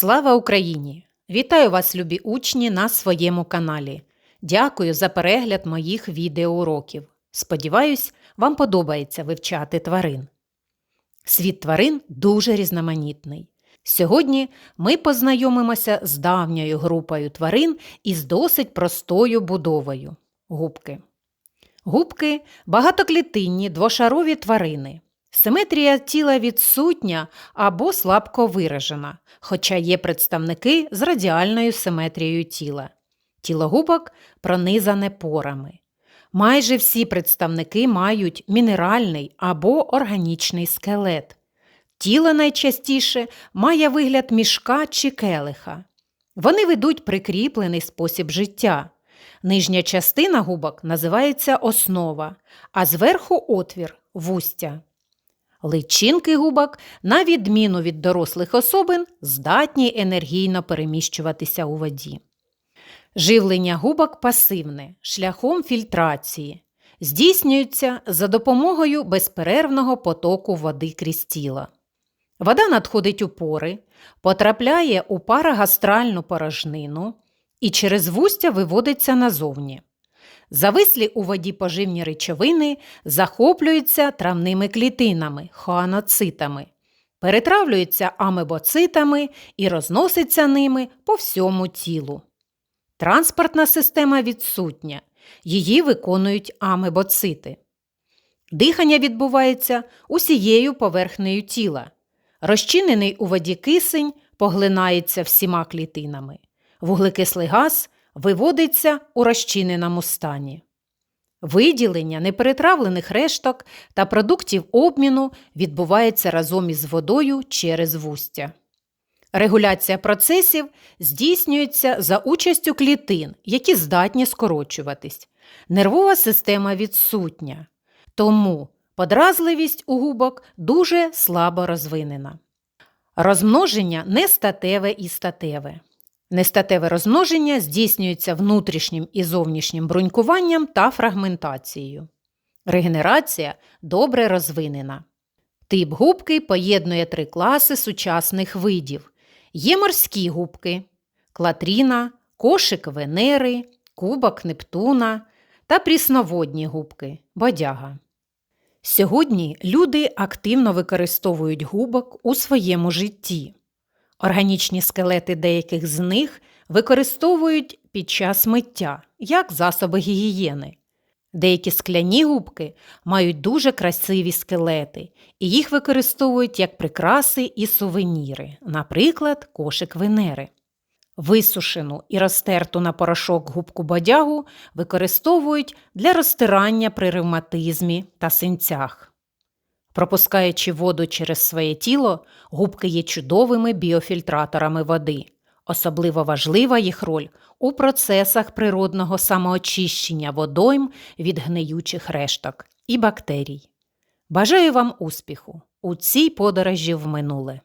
Слава Україні! Вітаю вас, любі учні, на своєму каналі. Дякую за перегляд моїх відеоуроків. Сподіваюсь, вам подобається вивчати тварин. Світ тварин дуже різноманітний. Сьогодні ми познайомимося з давньою групою тварин із досить простою будовою губки. Губки багатоклітинні двошарові тварини. Симетрія тіла відсутня або слабко виражена, хоча є представники з радіальною симетрією тіла. Тіло губок пронизане порами. Майже всі представники мають мінеральний або органічний скелет. Тіло найчастіше має вигляд мішка чи келиха. Вони ведуть прикріплений спосіб життя. Нижня частина губок називається основа, а зверху отвір вустя. Личинки губок, на відміну від дорослих особин, здатні енергійно переміщуватися у воді. Живлення губок пасивне, шляхом фільтрації. Здійснюється за допомогою безперервного потоку води крізь тіло. Вода надходить у пори, потрапляє у парагастральну порожнину і через вустя виводиться назовні. Завислі у воді поживні речовини захоплюються травними клітинами, хоаноцитами, перетравлюються амебоцитами і розноситься ними по всьому тілу. Транспортна система відсутня, її виконують амебоцити. Дихання відбувається усією поверхнею тіла. Розчинений у воді кисень поглинається всіма клітинами. Вуглекислий газ виводиться у розчиненому стані. Виділення неперетравлених решток та продуктів обміну відбувається разом із водою через вустя. Регуляція процесів здійснюється за участю клітин, які здатні скорочуватись. Нервова система відсутня. Тому подразливість у губок дуже слабо розвинена. Розмноження нестатеве і статеве. Нестатеве розмноження здійснюється внутрішнім і зовнішнім брунькуванням та фрагментацією. Регенерація добре розвинена. Тип губки поєднує три класи сучасних видів. Є морські губки клатріна, кошик Венери, кубок Нептуна та прісноводні губки бодяга. Сьогодні люди активно використовують губок у своєму житті. Органічні скелети деяких з них використовують під час миття як засоби гігієни. Деякі скляні губки мають дуже красиві скелети, і їх використовують як прикраси і сувеніри, наприклад, кошик Венери. Висушену і розтерту на порошок губку бодягу використовують для розтирання при ревматизмі та синцях. Пропускаючи воду через своє тіло, губки є чудовими біофільтраторами води. Особливо важлива їх роль у процесах природного самоочищення водойм від гниючих решток і бактерій. Бажаю вам успіху у цій подорожі в минуле!